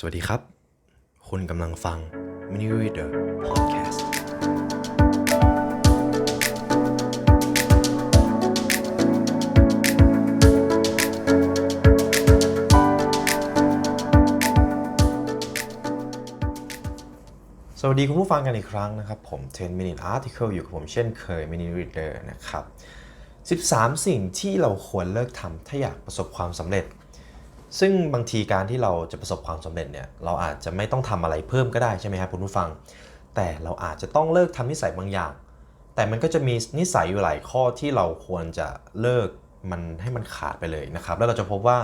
สวัสดีครับ คุณกำลังฟัง Mini Reader Podcast สวัสดีคุณผู้ฟังกันอีกครั้งนะครับ ผม 10 Minute Article อยู่กับผมเช่นเคย Mini Reader นะครับ 13 สิ่งที่เราควรเลิกทำถ้าอยากประสบความสำเร็จ ซึ่งบางทีการที่เราจะประสบความสำเร็จเนี่ยเราอาจจะไม่ต้องทำอะไรเพิ่มก็ได้ใช่ไหมครับคุณผู้ฟัง แต่เราอาจจะต้องเลิกทำนิสัยบางอย่าง แต่มันก็จะมีนิสัยอยู่หลายข้อที่เราควรจะเลิกมันให้มันขาดไปเลยนะครับ แล้วเราจะพบว่า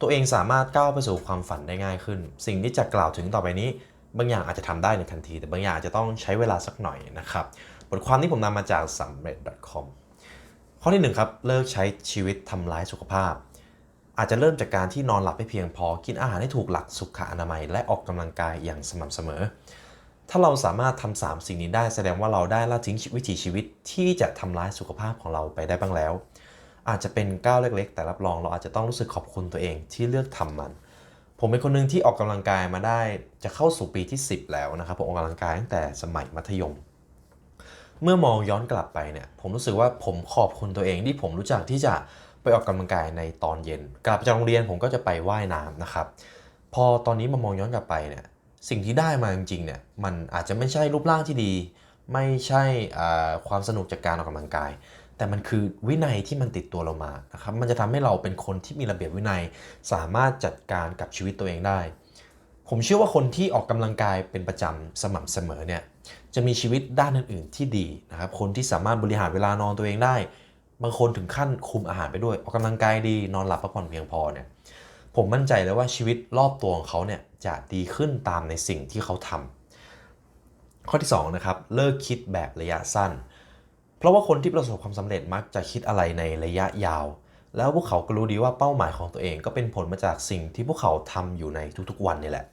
ตัวเองสามารถก้าวไปสู่ความฝันได้ง่ายขึ้น สิ่งที่จะกล่าวถึงต่อไปนี้ บางอย่างอาจจะทำได้ในทันที แต่บางอย่างอาจจะต้องใช้เวลาสักหน่อยนะครับบทความที่ผมนำมาจากสำเร็จ .com ข้อที่หนึ่งครับเลิกใช้ชีวิตทำร้ายสุขภาพ อาจจะเริ่มจากการที่นอนหลับไม่เพียงพอ กินอาหารให้ถูกหลักสุขอนามัย และออกกำลังกายอย่างสม่ำเสมอ ถ้าเราสามารถทำสามสิ่งนี้ได้แสดงว่าเราได้ละทิ้งวิถีชีวิตที่จะทำร้ายสุขภาพของเราไปได้บ้างแล้ว อาจจะเป็นก้าวเล็ก ๆ แต่รับรองเราอาจจะต้องรู้สึกขอบคุณตัวเองที่เลือกทำมัน ผมเป็นคนหนึ่งที่ออกกำลังกายมาได้จะเข้าสู่ปีที่ 10 แล้วนะครับผมออกกำลังกายตั้งแต่สมัยมัธยม เมื่อมองย้อนกลับไปเนี่ยผมรู้สึกว่าผมขอบคุณตัวเองที่ผมรู้จักที่จะ ไปออกกำลังกายในตอนเย็น กลับจากโรงเรียนผมก็จะไปว่ายน้ำนะครับ พอตอนนี้มามองย้อนกลับไปเนี่ยสิ่งที่ได้มาจริงๆเนี่ยมันอาจจะไม่ใช่รูปร่างที่ดี ไม่ใช่ความสนุกจากการออกกำลังกาย แต่มันคือวินัยที่มันติดตัวเรามานะครับมันจะทำให้เราเป็นคนที่มีระเบียบวินัย สามารถจัดการกับชีวิตตัวเองได้ ผมเชื่อว่าคนที่ออกกำลังกายเป็นประจำสม่ำเสมอเนี่ยจะมีชีวิตด้านอื่น ๆ ที่ดีนะครับคนที่สามารถบริหารเวลานอนตัวเองได้ บางคนถึงขั้นคุมอาหารไปด้วยออกกำลังกายดีนอนหลับพักผ่อนเพียงพอเนี่ยผมมั่นใจเลยว่าชีวิตรอบตัวของเขาเนี่ยจะดีขึ้นตามในสิ่งที่เขาทำข้อที่สองนะครับเลิกคิดแบบระยะสั้น เพราะว่าคนที่ประสบความสำเร็จมักจะคิดอะไรในระยะยาว แล้วพวกเขาก็รู้ดีว่าเป้าหมายของตัวเองก็เป็นผลมาจากสิ่งที่พวกเขาทำอยู่ในทุกๆวันนี่แหละ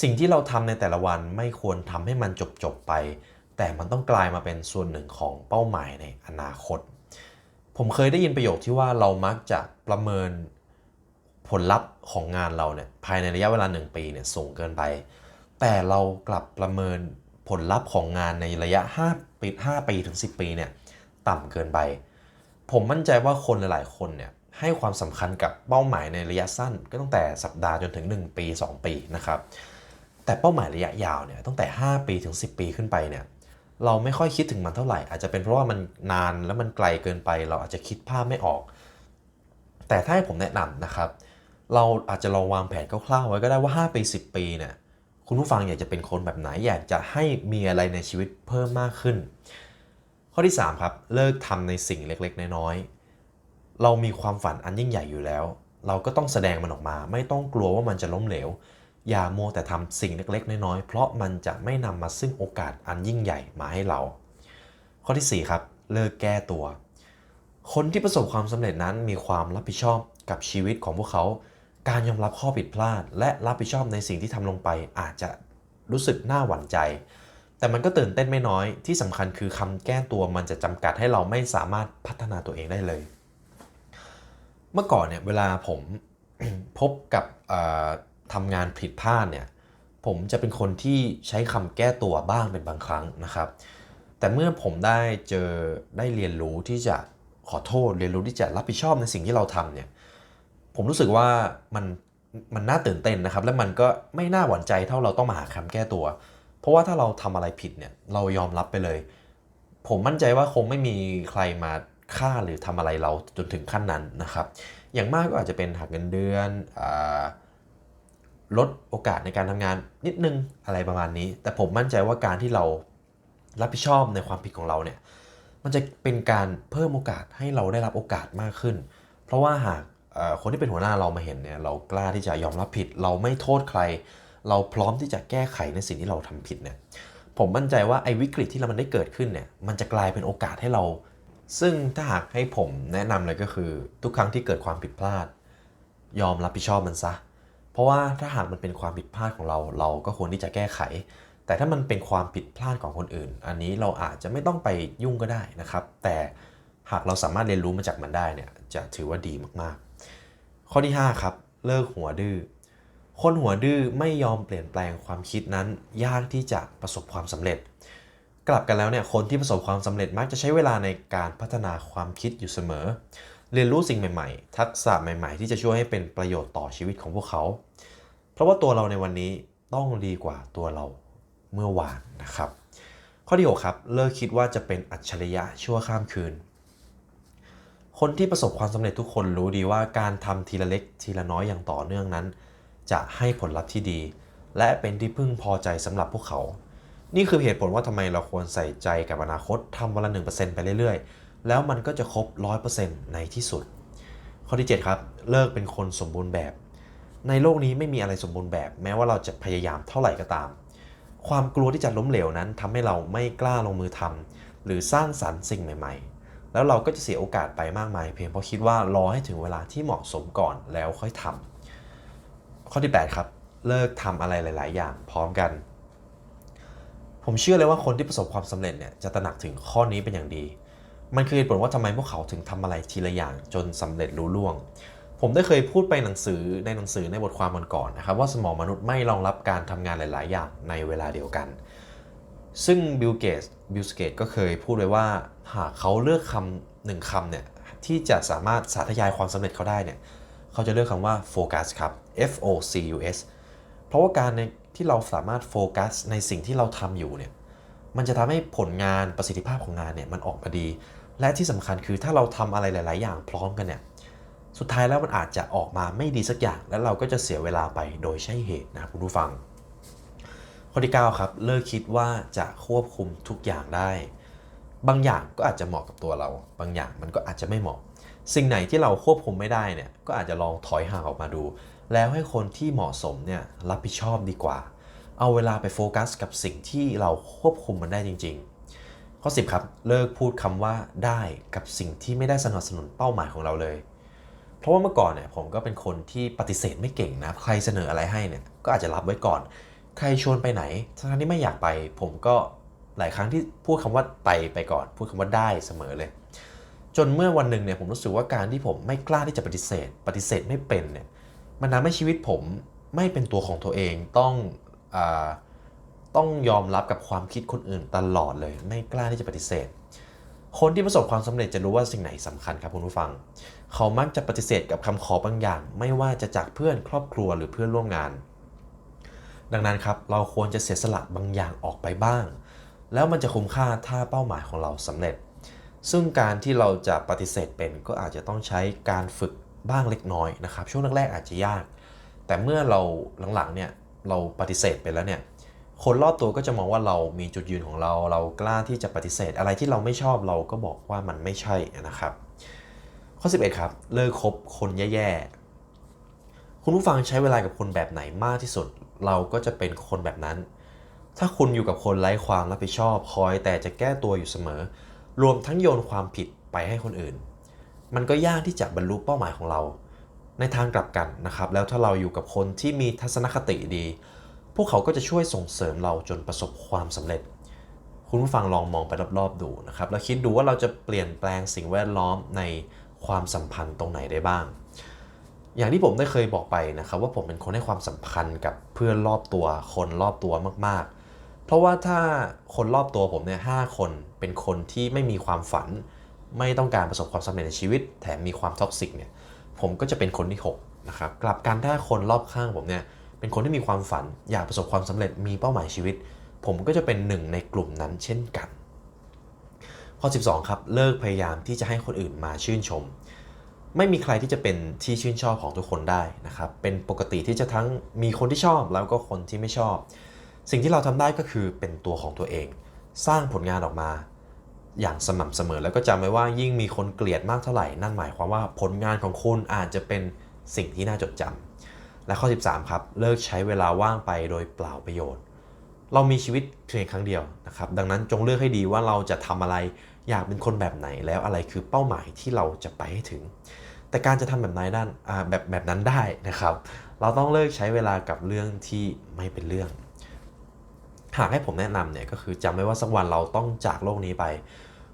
สิ่งที่เราทำในแต่ละวันไม่ควรทำให้มันจบๆไป แต่มันต้องกลายมาเป็นส่วนหนึ่งของเป้าหมายในอนาคต ผมเคยได้ยินประโยคที่ว่าเรามักจะประเมินผลลัพธ์ของงานเราเนี่ยภายในระยะเวลา 1 ปีเนี่ยสูงเกินไป แต่เรากลับประเมินผลลัพธ์ของงานในระยะ5ปี5ปีถึง 10 ปีเนี่ยต่ำเกินไป ผมมั่นใจว่าคนหลาย ๆ คนเนี่ยให้ความสำคัญกับเป้าหมายในระยะสั้น ก็ตั้งแต่สัปดาห์จนถึง 1 ปี 2 ปีนะครับ แต่เป้าหมายระยะยาวเนี่ยตั้งแต่ 5 ปีถึง 10 ปีขึ้นไปเนี่ย เราไม่ค่อยคิดถึงมันเท่าไหร่ อาจจะเป็นเพราะว่ามันนานแล้วมันไกลเกินไป เราอาจจะคิดภาพไม่ออก แต่ถ้าให้ผมแนะนำนะครับ เราอาจจะลองวางแผนคร่าวๆไว้ก็ได้ว่า 5 ปี 10 ปีเนี่ยคุณผู้ฟังอยากจะเป็นคนแบบไหน อยากจะให้มีอะไรในชีวิตเพิ่มมากขึ้น ข้อที่ 3 ครับ เลิกทำในสิ่งเล็กๆ น้อยๆ เรามีความฝันอันยิ่งใหญ่อยู่แล้ว เราก็ต้องแสดงมันออกมา ไม่ต้องกลัวว่ามันจะล้มเหลว อย่ามัวแต่ทำสิ่งเล็กๆ น้อยๆ เพราะมันจะไม่นำมาซึ่งโอกาสอันยิ่งใหญ่มาให้เรา ข้อที่ 4 ครับ เลิกแก้ตัว คนที่ประสบความสำเร็จนั้นมีความรับผิดชอบกับชีวิตของพวกเขา การยอมรับข้อผิดพลาด และรับผิดชอบในสิ่งที่ทำลงไปอาจจะรู้สึกน่าหวั่นใจ แต่มันก็ตื่นเต้นไม่น้อย ที่สำคัญคือคำแก้ตัวมันจะจำกัดให้เราไม่สามารถพัฒนาตัวเองได้เลย เมื่อก่อนเนี่ยเวลาผมพบกับ ทำงานผิดพลาดเนี่ยผมจะเป็นคนที่ใช้คำแก้ตัวบ้างเป็นบางครั้งนะครับ แต่เมื่อผมได้เจอได้เรียนรู้ที่จะขอโทษเรียนรู้ที่จะรับผิดชอบในสิ่งที่เราทำเนี่ยผมรู้สึกว่ามันมันน่าตื่นเต้นนะครับ และมันก็ไม่น่าหวั่นใจเท่าเราต้องมาหาคำแก้ตัว เพราะว่าถ้าเราทำอะไรผิดเนี่ยเรายอมรับไปเลย ผมมั่นใจว่าคงไม่มีใครมาฆ่าหรือทำอะไรเราจนถึงขั้นนั้นนะครับ อย่างมากก็อาจจะเป็นหักเงินเดือนอา ลดโอกาสในการทำงานนิดนึงอะไรประมาณนี้ แต่ผมมั่นใจว่าการที่เรารับผิดชอบในความผิดของเราเนี่ย มันจะเป็นการเพิ่มโอกาสให้เราได้รับโอกาสมากขึ้น เพราะว่าหากคนที่เป็นหัวหน้าเรามาเห็นเนี่ยเรากล้าที่จะยอมรับผิด เราไม่โทษใคร เราพร้อมที่จะแก้ไขในสิ่งที่เราทำผิดเนี่ยผมมั่นใจว่าไอ้วิกฤตที่เรามันได้เกิดขึ้นเนี่ยมันจะกลายเป็นโอกาสให้เรา ซึ่งถ้าหากให้ผมแนะนำเลยก็คือ ทุกครั้งที่เกิดความผิดพลาด ยอมรับผิดชอบมันซะ เพราะว่าถ้าหากมันเป็นความผิดพลาดของเรา เราก็ควรที่จะแก้ไข แต่ถ้ามันเป็นความผิดพลาดของคนอื่น อันนี้เราอาจจะไม่ต้องไปยุ่งก็ได้นะครับ แต่หากเราสามารถเรียนรู้มาจากมันได้เนี่ยจะถือว่าดีมากๆ ข้อที่ 5 ครับ เลิกหัวดื้อคนหัวดื้อไม่ยอมเปลี่ยนแปลงความคิดนั้นยากที่จะประสบความสำเร็จ กลับกันแล้วเนี่ยคนที่ประสบความสำเร็จมักจะใช้เวลาในการพัฒนาความคิดอยู่เสมอ เรียนรู้สิ่งใหม่ๆ ทักษะใหม่ๆ ที่จะช่วยให้เป็นประโยชน์ต่อชีวิตของพวกเขา เพราะว่าตัวเราในวันนี้ต้องดีกว่าตัวเราเมื่อวานนะครับ ข้อที่6ครับเลิกคิดว่าจะเป็นอัจฉริยะชั่วข้ามคืน คนที่ประสบความสำเร็จทุกคนรู้ดีว่าการทำทีละเล็กทีละน้อยอย่างต่อเนื่องนั้น จะให้ผลลัพธ์ที่ดี และเป็นที่พึ่งพอใจสำหรับพวกเขา นี่คือเหตุผลว่าทำไมเราควรใส่ใจกับอนาคตทำวันละ1%ไปเรื่อยๆ แล้วมันก็จะครบ 100%ในที่สุด ข้อที่ 7 ครับ เลิกเป็นคนสมบูรณ์แบบ ในโลกนี้ไม่มีอะไรสมบูรณ์แบบ แม้ว่าเราจะพยายามเท่าไหร่ก็ตาม ความกลัวที่จะล้มเหลวนั้นทำให้เราไม่กล้าลงมือทำหรือสร้างสรรค์สิ่งใหม่ ๆ แล้วเราก็จะเสียโอกาสไปมากมาย เพียงเพราะคิดว่ารอให้ถึงเวลาที่เหมาะสมก่อนแล้วค่อยทำข้อที่ 8 ครับ เลิกทำอะไรหลาย ๆ อย่างพร้อมกันผมเชื่อเลยว่าคนที่ประสบความสำเร็จเนี่ยจะตระหนักถึงข้อนี้เป็นอย่างดี มันคือเหตุผลว่าทำไมพวกเขาถึงทำอะไรทีละอย่างจนสำเร็จรู้ล่วง ผมได้เคยพูดไปหนังสือในหนังสือในบทความก่อนๆนะครับว่าสมองมนุษย์ไม่รองรับการทำงานหลาย ๆ อย่างในเวลาเดียวกัน ซึ่งบิลเกตบิลสเกตก็เคยพูดไว้ว่าหากเขาเลือกคำหนึ่งคำเนี่ยที่จะสามารถสาธยายความสำเร็จเขาได้เนี่ยเขาจะเลือกคำว่าโฟกัสครับ F O C U S เพราะว่าการในที่เราสามารถโฟกัสในสิ่งที่เราทำอยู่เนี่ย มันจะทำให้ผลงานประสิทธิภาพของงานเนี่ยมันออกมาดี และที่สำคัญคือถ้าเราทำอะไรหลาย ๆ อย่างพร้อมกันเนี่ยสุดท้ายแล้วมันอาจจะออกมาไม่ดีสักอย่าง แล้วเราก็จะเสียเวลาไปโดยใช่เหตุนะครับคุณผู้ฟัง ข้อที่9ครับเลิกคิดว่าจะควบคุมทุกอย่างได้ บางอย่างก็อาจจะเหมาะกับตัวเรา บางอย่างมันก็อาจจะไม่เหมาะ สิ่งไหนที่เราควบคุมไม่ได้เนี่ยก็อาจจะลองถอยห่างออกมาดู แล้วให้คนที่เหมาะสมเนี่ยรับผิดชอบดีกว่า เอาเวลาไปโฟกัสกับสิ่งที่เราควบคุมมันได้จริง ๆ ข้อ 10 ครับ เลิกพูดคำว่าได้กับสิ่งที่ไม่ได้สนับสนุนเป้าหมายของเราเลย เพราะว่าเมื่อก่อนเนี่ยผมก็เป็นคนที่ปฏิเสธไม่เก่งนะ ใครเสนออะไรให้เนี่ยก็อาจจะรับไว้ก่อน ใครชวนไปไหนทั้งที่ไม่อยากไป ผมก็หลายครั้งที่พูดคำว่าไปไปก่อน พูดคำว่าได้เสมอเลย จนเมื่อวันหนึ่งเนี่ยผมรู้สึกว่าการที่ผมไม่กล้าที่จะปฏิเสธ ปฏิเสธไม่เป็นเนี่ยมันทำให้ชีวิตผมไม่เป็นตัวของตัวเองต้อง ต้องยอมรับกับความคิดคนอื่นตลอดเลย ไม่กล้าที่จะปฏิเสธ คนที่ประสบความสำเร็จจะรู้ว่าสิ่งไหนสำคัญครับคุณผู้ฟัง เขามักจะปฏิเสธกับคำขอบางอย่าง ไม่ว่าจะจากเพื่อนครอบครัวหรือเพื่อนร่วมงาน ดังนั้นครับเราควรจะเสียสละบางอย่างออกไปบ้าง แล้วมันจะคุ้มค่าถ้าเป้าหมายของเราสำเร็จ ซึ่งการที่เราจะปฏิเสธเป็นก็อาจจะต้องใช้การฝึกบ้างเล็กน้อยนะครับ ช่วงแรกๆอาจจะยาก แต่เมื่อเราหลังๆเนี่ย เราปฏิเสธไปแล้วเนี่ยคนรอบตัวก็จะมองว่าเรามีจุดยืนของเรา เรากล้าที่จะปฏิเสธ อะไรที่เราไม่ชอบเราก็บอกว่ามันไม่ใช่นะครับ ข้อ 11 ครับ เลิกคบคนแย่ๆ คุณผู้ฟังใช้เวลากับคนแบบไหนมากที่สุด เราก็จะเป็นคนแบบนั้น ถ้าคุณอยู่กับคนไร้ความรับผิดชอบ คอยแต่จะแก้ตัวอยู่เสมอ รวมทั้งโยนความผิดไปให้คนอื่น มันก็ยากที่จะบรรลุเป้าหมายของเรา ในทางกลับกันนะครับ แล้วถ้าเราอยู่กับคนที่มีทัศนคติดี พวกเขาก็จะช่วยส่งเสริมเราจนประสบความสำเร็จ คุณผู้ฟังลองมองไปรอบๆดูนะครับ แล้วคิดดูว่าเราจะเปลี่ยนแปลงสิ่งแวดล้อมในความสัมพันธ์ตรงไหนได้บ้าง อย่างที่ผมได้เคยบอกไปนะครับ ว่าผมเป็นคนให้ความสำคัญกับเพื่อนรอบตัวคนรอบตัวมากๆ เพราะว่าถ้าคนรอบตัวผมเนี่ยห้าคนเป็นคนที่ไม่มีความฝัน ไม่ต้องการประสบความสำเร็จในชีวิต แถมมีความท็อกซิกเนี่ย ผมก็จะเป็นคนที่6นะครับกลับกันถ้าคนรอบข้างผมเนี่ยเป็นคนที่มีความฝันอยากประสบความสำเร็จมีเป้าหมายชีวิต ผมก็จะเป็นหนึ่งในกลุ่มนั้นเช่นกันข้อ 12 ครับ เลิกพยายามที่จะให้คนอื่นมาชื่นชม ไม่มีใครที่จะเป็นที่ชื่นชอบของทุกคนได้นะครับ เป็นปกติที่จะทั้งมีคนที่ชอบแล้วก็คนที่ไม่ชอบ สิ่งที่เราทำได้ก็คือเป็นตัวของตัวเอง สร้างผลงานออกมา อย่างสม่ำเสมอ แล้วก็จำไว้ว่ายิ่งมีคนเกลียดมากเท่าไหร่ นั่นหมายความว่าผลงานของคุณอาจจะเป็นสิ่งที่น่าจดจำและข้อ 13 ครับ เลิกใช้เวลาว่างไปโดยเปล่าประโยชน์ เรามีชีวิตเพียงครั้งเดียวนะครับ ดังนั้นจงเลือกให้ดีว่าเราจะทำอะไร อยากเป็นคนแบบไหน แล้วอะไรคือเป้าหมายที่เราจะไปให้ถึง แต่การจะทำแบบไหนด้านแบบแบบนั้นได้นะครับ เราต้องเลิกใช้เวลากับเรื่องที่ไม่เป็นเรื่อง หากให้ผมแนะนำเนี่ยก็คือจำไว้ว่าสักวันเราต้องจากโลกนี้ไป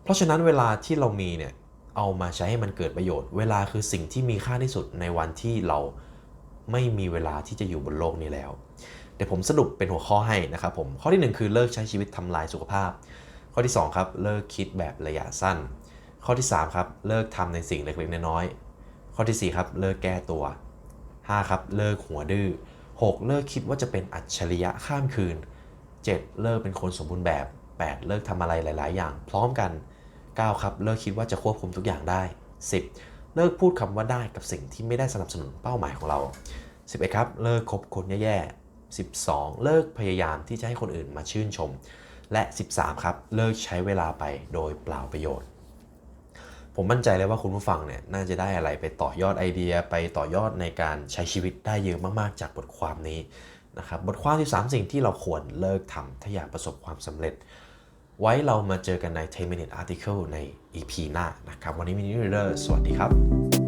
เพราะฉะนั้นเวลาที่เรามีเนี่ยเอามาใช้ให้มันเกิดประโยชน์ เวลาคือสิ่งที่มีค่าที่สุดในวันที่เราไม่มีเวลาที่จะอยู่บนโลกนี้แล้ว เดี๋ยวผมสรุปเป็นหัวข้อให้นะครับผมข้อทีหนึ่1 คือเลิกใช้ชีวิตทำลายสุขภาพ ข้อที่ 2 ครับ เลิกคิดแบบระยะสั้น ข้อที่ 3 ครับ เลิกทำในสิ่งเล็กๆน้อยๆข้อทีสี่ 4 ครับ เลิกแก้ตัว 5 ครับ เลิกหัวดื้อ 6 เลิกคิดว่าจะเป็นอัจฉริยะข้ามคืน 7 เลิกเป็นคนสมบูรณ์แบบ 8 เลิกทำอะไรหลาย ๆ อย่าง พร้อมกัน 9 ครับ เลิกคิดว่าจะควบคุมทุกอย่างได้ 10 เลิกพูดคำว่าได้กับสิ่งที่ไม่ได้สนับสนุนเป้าหมายของเรา 11 ครับ เลิกคบคนแย่ๆ 12 เลิกพยายามที่จะให้คนอื่นมาชื่นชม และ 13 ครับ เลิกใช้เวลาไปโดยเปล่าประโยชน์ ผมมั่นใจเลยว่าคุณผู้ฟังเนี่ยน่าจะได้อะไรไปต่อยอดไอเดียไปต่อยอดในการใช้ชีวิตได้เยอะมาก ๆ จากบทความนี้ นะครับบทความ13 สิ่งที่เราควรเลิกทำถ้าอยากประสบความสำเร็จ ไว้เรามาเจอกันใน 10 minute article ใน EP หน้านะครับ วันนี้มินิเรอร์สวัสดีครับ